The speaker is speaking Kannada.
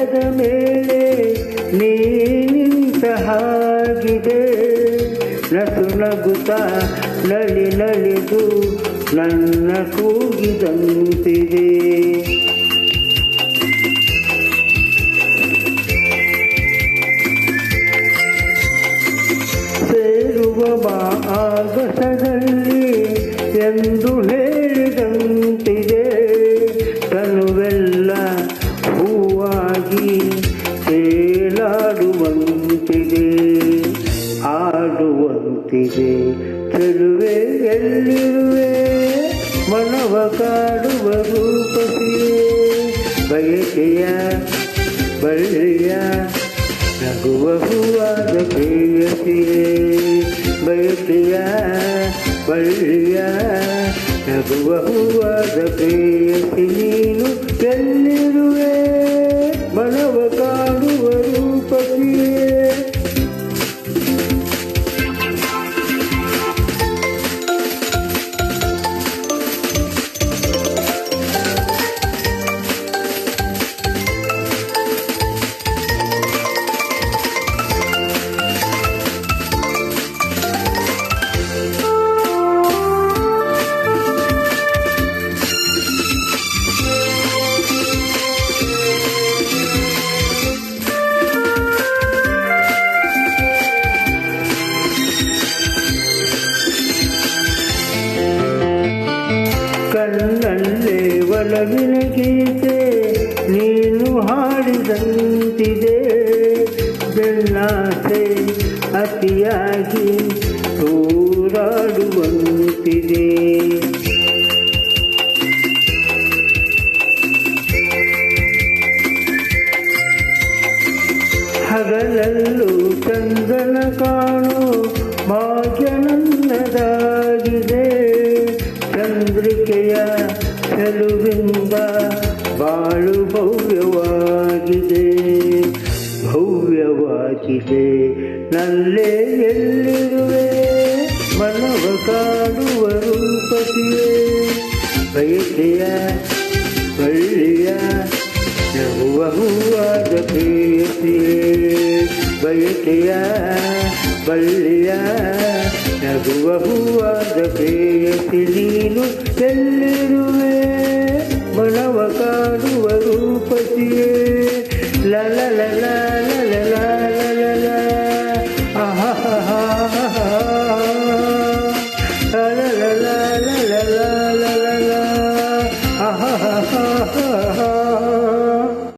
ಮೋಡದ ಮೇಲೆ ನೀ ನಿಂತ ಹಾಗಿದೆ. ನಸು ನಗುತ್ತ ನಲಿ ನಲಿದು ನನ್ನ ಕೂಗಿದಂತಿದೆ. ಆಡುವಂತಿದೆ ಚೆಲುವೆ ಎಲ್ಲಿರುವೆ? ಮನವ ಕಾಡುವ ರೂಪತಿಯೇ ಬಯಕೆಯ ಬಳ್ಳಿಯ ನಗುವ ಹೂವಾದ ಪ್ರೇಯಸಿಯೇ, ಬಯಕೆಯ ಬಳ್ಳಿಯ ನಗುವ ಹೂವಾದ ಪ್ರೇಯಸಿ ನೀನು ಎಲ್ಲಿರುವೆ? ಗೀತೆ ನೀನು ಹಾಡಿದಂತಿದೆ. ಬೆನ್ನಾಸೆ ಅತಿಯಾಗಿ ತೂರಾಡುವಂತಿದೆ. ಹಗಲಲ್ಲೂ ಚಂದನ ಕಾಣು ಭಾಗ್ಯನಂದದಾಗಿದೆ ಚಂದ್ರಿಕೆಯ ಚೆಲುವಿಂದ ಬಾಳು ಭವ್ಯವಾಗಿದೆ. ಭವ್ಯವಾಗಿದೆ. ನಲ್ಲೇ ಎಲ್ಲಿರುವೆ? ಮನವ ಕಾಡುವ ರೂಪತಿಯೇ. ಬಯಕೆಯ ಬಳ್ಳಿಯ ನಗುವ ಹೂವಾದ ಪ್ರೇಯಸಿಯೇ ಬಯಕೆಯ ಬಳ್ಳಿಯ ನಗುವ ಹೂವಾದ ಪ್ರೇಯಸಿ ನೀನು ಎಲ್ಲಿರುವೆ? ಮನವ ಕಾಡುವ ರೂಪಸಿಯೇ ಲಲ ಲಲ